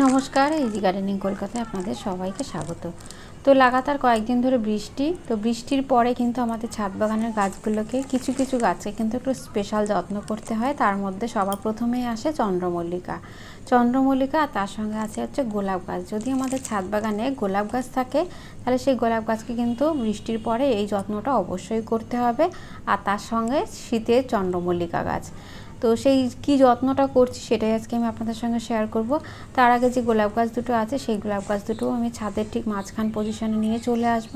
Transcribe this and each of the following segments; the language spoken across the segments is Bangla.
নমস্কার ইজি গার্ডেনিং কলকাতায় আপনাদের সবাইকে স্বাগত। তো লাগাতার কয়েকদিন ধরে বৃষ্টি, তো বৃষ্টির পরে কিন্তু আমাদের ছাদ বাগানের গাছগুলোকে কিছু কিছু গাছে কিন্তু একটু স্পেশাল যত্ন করতে হয়। তার মধ্যে সবার প্রথমেই আসে চন্দ্রমল্লিকা। চন্দ্রমল্লিকা আর তার সঙ্গে আছে হচ্ছে গোলাপ গাছ। যদি আমাদের ছাদ বাগানে গোলাপ গাছ থাকে, তাহলে সেই গোলাপ গাছকে কিন্তু বৃষ্টির পরে এই যত্নটা অবশ্যই করতে হবে। আর তার সঙ্গে শীতের চন্দ্রমল্লিকা গাছ। তো সেই কি যত্নটা করছি সেটাই আজকে আমি আপনাদের সঙ্গে শেয়ার করব। তার আগে যে গোলাপ গাছ দুটো আছে, সেই গোলাপ গাছ দুটো আমি ছাদের ঠিক মাঝখান পজিশনে নিয়ে চলে আসব।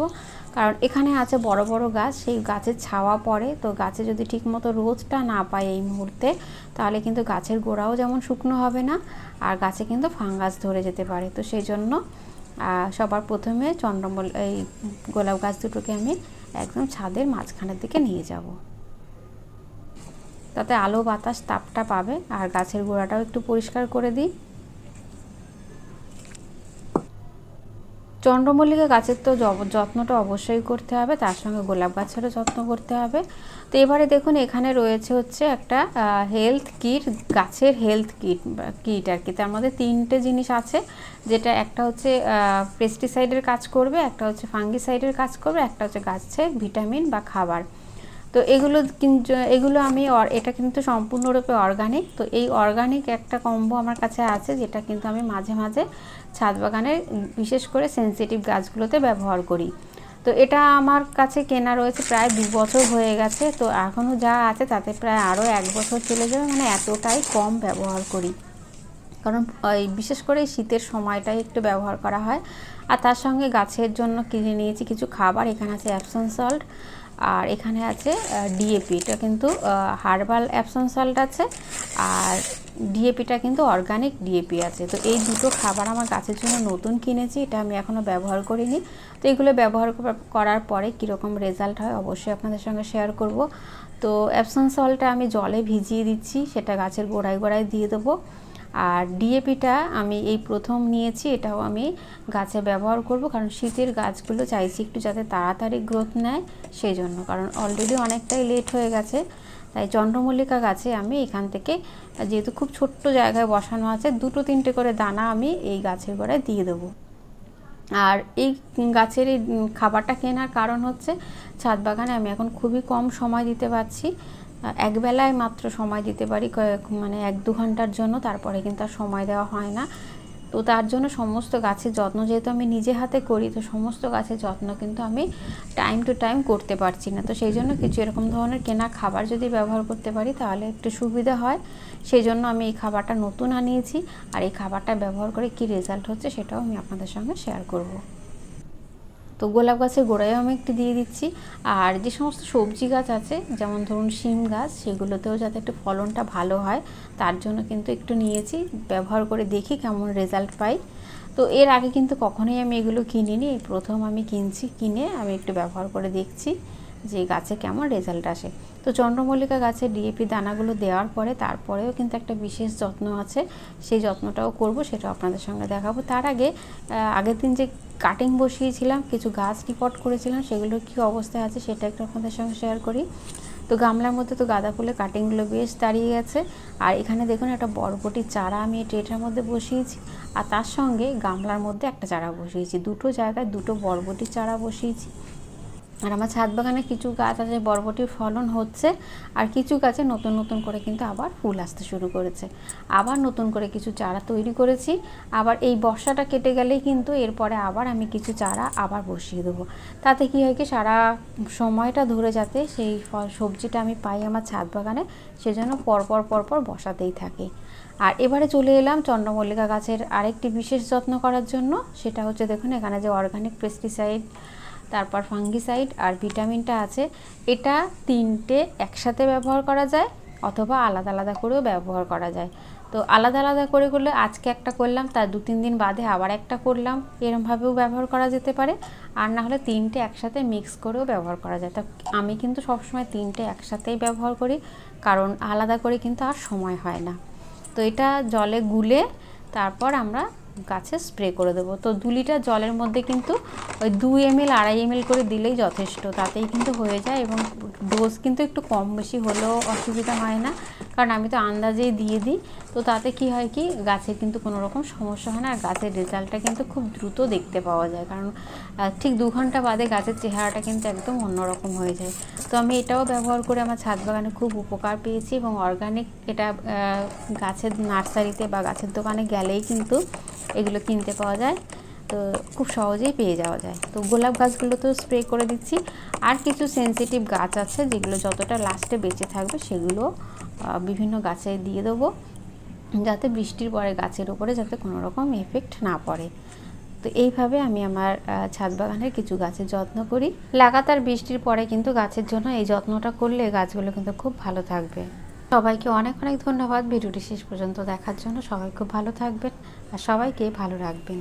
কারণ এখানে আছে বড় বড় গাছ, সেই গাছের ছাওয়া পড়ে। তো গাছে যদি ঠিকমতো রোদটা না পায় এই মুহূর্তে, তাহলে কিন্তু গাছের গোড়াও যেমন শুকনো হবে না, আর গাছে কিন্তু ফাঙ্গাস ধরে যেতে পারে। তো সেই জন্য সবার প্রথমে চন্দ্রমল, এই গোলাপ গাছ দুটোকে আমি একদম ছাদের মাঝখানের দিকে নিয়ে যাব। তাতে আলো, বাতাস, তাপটা পাবে। আর গাছের গোড়াটাও একটু পরিষ্কার করে দিই। চন্দ্রমল্লিকা গাছের তো যত্নটা অবশ্যই করতে হবে। তার সঙ্গে গোলাপ গাছেরও যত্ন করতে হবে। তো এবারে দেখুন, এখানে রয়েছে হচ্ছে একটা হেলথ কিট গাছের হেলথ কিট কিট আর কি। তার মধ্যে তিনটে জিনিস আছে, যেটা একটা হচ্ছে পেস্টিসাইডের কাজ করবে, একটা হচ্ছে ফাঙ্গিসাইডের কাজ করবে, একটা হচ্ছে গাছের ভিটামিন বা খাবার। তো এগুলো এগুলো আমি এটা কিন্তু সম্পূর্ণরূপে অর্গানিক তো এই অর্গানিক একটা কম্বো আমার কাছে আছে, যেটা কিন্তু আমি মাঝে মাঝে ছাদ বাগানে বিশেষ করে সেন্সিটিভ গাছগুলোতে ব্যবহার করি। তো এটা আমার কাছে কেনা রয়েছে প্রায় দু বছর হয়ে গেছে। তো এখনও যা আছে তাতে প্রায় আরও এক বছর চলে যাবে মানে এতটাই কম ব্যবহার করি। কারণ বিশেষ করে শীতের সময়টাই একটু ব্যবহার করা হয়। আর তার সঙ্গে গাছের জন্য কিনে নিয়েছি কিছু খাবার, এখানে আছে অ্যাপসন সল্ট আর এখানে আছে ডিএপি এটা কিন্তু হার্বাল অ্যাপসন সল্ট আছে আর ডিএপিটা কিন্তু অর্গানিক ডিএপি আছে। তো এই দুটো খাবার আমার গাছের জন্য নতুন কিনেছি, এটা আমি এখনও ব্যবহার করিনি। তো এগুলো ব্যবহার করার পরে কীরকম রেজাল্ট হয় অবশ্যই আপনাদের সঙ্গে শেয়ার করব। তো অ্যাপসন সল্টটা আমি জলে ভিজিয়ে দিচ্ছি, সেটা গাছের গোড়ায় গোড়ায় দিয়ে দেবো। আর ডিএপিটা আমি এই প্রথম নিয়েছি, এটাও আমি গাছে ব্যবহার করব, কারণ শীতের গাছগুলো চাইছি একটু যাতে তাড়াতাড়ি গ্রোথ নেয়, সেই জন্য। কারণ অলরেডি অনেকটাই লেট হয়ে গেছে, তাই চন্দ্রমল্লিকা গাছে আমি এখান থেকে, যেহেতু খুব ছোট্ট জায়গায় বসানো আছে, দুটো তিনটে করে দানা আমি এই গাছের গোড়ায় দিয়ে দেবো। আর এই গাছের খাবারটা কেনার কারণ হচ্ছে, ছাদ বাগানে আমি এখন খুবই কম সময় দিতে পারছি একবেলায় মাত্র সময় দিতে পারি, কয়েক মানে এক দু ঘণ্টার জন্য, তারপরে কিন্তু আর সময় দেওয়া হয় না। তো তার জন্য সমস্ত গাছের যত্ন যেহেতু আমি নিজে হাতে করি, তো সমস্ত গাছের যত্ন কিন্তু আমি টাইম টু টাইম করতে পারছি না। তো সেই জন্য কিছু এরকম ধরনের কেনা খাবার যদি ব্যবহার করতে পারি, তাহলে একটু সুবিধা হয়। সেই জন্য আমি এই খাবারটা নতুন আনিয়েছি। আর এই খাবারটা ব্যবহার করে কি রেজাল্ট হচ্ছে, সেটাও আমি আপনাদের সঙ্গে শেয়ার করব। তো গোলাপ গাছের গোড়ায়ও আমি একটু দিয়ে দিচ্ছি। আর যে সমস্ত সবজি গাছ আছে, যেমন ধরুন শিম গাছ, সেগুলোতেও যাতে একটু ফলনটা ভালো হয়, তার জন্য কিন্তু একটু নিয়েছি। ব্যবহার করে দেখি কেমন রেজাল্ট পাই। তো এর আগে কিন্তু কখনোই আমি এগুলো কিনিনি। এই প্রথম আমি কিনছি, কিনে আমি একটু ব্যবহার করে দেখছি যে গাছে কেমন রেজাল্ট আসে। তো চন্দ্রমল্লিকা গাছের ডিএপি দানাগুলো দেওয়ার পরে তারপরেও কিন্তু একটা বিশেষ যত্ন আছে। সেই যত্নটাও করব সেটা আপনাদের সঙ্গে দেখাবো। তার আগে আগের দিন যে কাটিং বসিয়েছিলাম, কিছু গাছ রিপোর্ট করেছিলাম, সেগুলোর কী অবস্থায় আছে সেটা একটু আপনাদের সঙ্গে শেয়ার করি। তো গামলার মধ্যে তো গাঁদা ফুলের কাটিংগুলো বেশ দাঁড়িয়ে গেছে। আর এখানে দেখুন একটা বরবটির চারা আমি ট্রেটার মধ্যে বসিয়েছি। আর তার সঙ্গে গামলার মধ্যে একটা চারা বসিয়েছি। দুটো জায়গায় দুটো বরবটির চারা বসিয়েছি। আর আমার ছাদ বাগানে কিছু গাছ আছে, বরবটির ফলন হচ্ছে, আর কিছু গাছে নতুন নতুন করে কিন্তু আবার ফুল আসতে শুরু করেছে। আবার নতুন করে কিছু চারা তৈরি করেছি, আবার এই বর্ষাটা কেটে গেলেই কিন্তু এরপরে আবার আমি কিছু চারা আবার বসিয়ে দেবো। তাতে কী হয় কি, সারা সময়টা ধরে যাতে সেই ফল, সবজিটা আমি পাই আমার ছাদ বাগানে, সেজন্য পরপর পরপর বসাতেই থাকি। আর এবারে চলে এলাম চন্দ্রমল্লিকা গাছের আরেকটি বিশেষ যত্ন করার জন্য, সেটা হচ্ছে দেখুন এখানে যে অর্গানিক পেস্টিসাইড তারপর ফাঙ্গিসাইড আর ভিটামিনটা আছে। এটা তিনটে একসাথে ব্যবহার করা যায় অথবা আলাদা আলাদা করেও ব্যবহার করা যায়। তো আলাদা আলাদা করে করলে আজকে একটা করলাম, তার দু তিন দিন বাদে আবার একটা করলাম, এরমভাবেও ব্যবহার করা যেতে পারে। আর না হলে তিনটে একসাথে মিক্স করেও ব্যবহার করা যায়। তা আমি কিন্তু সবসময় তিনটে একসাথেই ব্যবহার করি, কারণ আলাদা করে কিন্তু আর সময় হয় না। তো এটা জলে গুলে তারপর আমরা গাছে স্প্রে করে দেবো। তো দু লিটার জলের মধ্যে কিন্তু ওই দু এম এল আড়াই এম করে দিলেই যথেষ্ট। তাতেই কিন্তু হয়ে যায় এবং ডোজ কিন্তু একটু কম বেশি হলেও অসুবিধা হয় না। কারণ আমি তো আন্দাজেই দিয়ে দিই। তো তাতে কি হয় কি গাছের কিন্তু কোনো রকম সমস্যা হয় না। আর গাছের রেজাল্টটা কিন্তু খুব দ্রুত দেখতে পাওয়া যায়। কারণ ঠিক দু ঘণ্টা বাদে গাছের চেহারাটা কিন্তু একদম অন্যরকম হয়ে যায়। তো আমি এটাও ব্যবহার করে আমার ছাদ বাগানে খুব উপকার পেয়েছি এবং অর্গানিক এটা গাছের নার্সারিতে বা গাছের দোকানে গেলেই কিন্তু এগুলো কিনতে পাওয়া যায়। তো খুব সহজেই পেয়ে যাওয়া যায়। তো গোলাপ গাছগুলো তো স্প্রে করে দিচ্ছি। আর কিছু সেনসিটিভ গাছ আছে যেগুলো যতটা লাস্টে বেঁচে থাকবে সেগুলো বিভিন্ন গাছে দিয়ে দেবো। যাতে বৃষ্টির পরে গাছের উপরে যাতে কোনো রকম এফেক্ট না পড়ে। তো এইভাবে আমি আমার ছাদ বাগানের কিছু গাছের যত্ন করি। লাগাতার বৃষ্টির পরে কিন্তু গাছের জন্য এই যত্নটা করলে গাছগুলো কিন্তু খুব ভালো থাকবে। সবাইকে অনেক অনেক ধন্যবাদ। ভিডিওটি শেষ পর্যন্ত দেখার জন্য সবাই খুব ভালো থাকবেন আর সবাইকে ভালো রাখবেন।